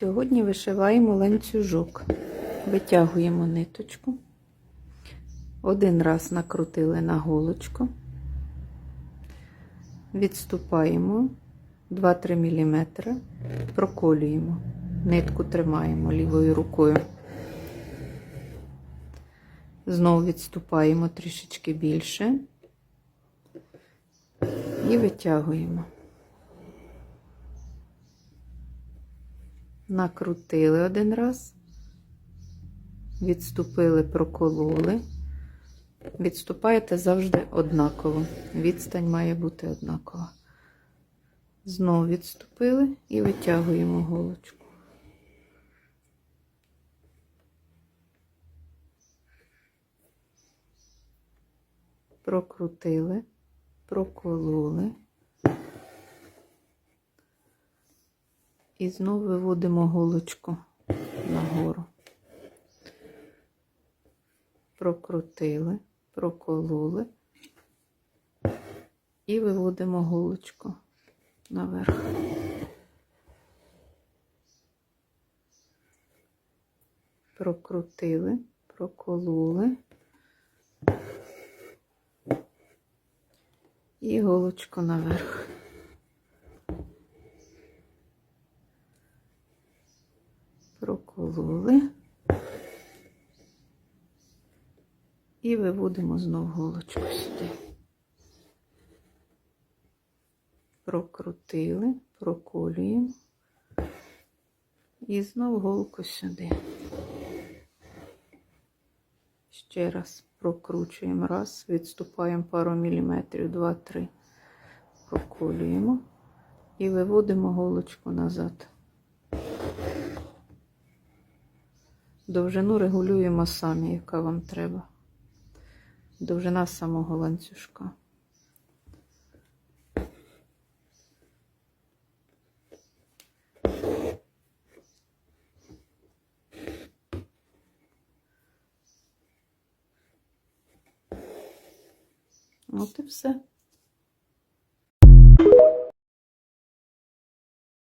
Сьогодні вишиваємо ланцюжок. Витягуємо ниточку. Один раз накрутили на голочку. Відступаємо 2-3 мм, проколюємо. Нитку тримаємо лівою рукою. Знову відступаємо трішечки більше і витягуємо. Накрутили один раз, відступили, прокололи. Відступаєте завжди однаково. Відстань має бути однакова. Знову відступили і витягуємо голочку. Прокрутили, прокололи. І знову виводимо голочку нагору. Прокрутили, прокололи і виводимо голочку наверх. Прокрутили, прокололи і голочку наверх. Прокололи і виводимо знов голочку сюди. Прокрутили, проколюємо і знов голку сюди. Ще раз прокручуємо раз, відступаємо пару міліметрів, два-три, проколюємо і виводимо голочку назад. Довжину регулюємо самі, яка вам треба. Довжина самого ланцюжка. От і все.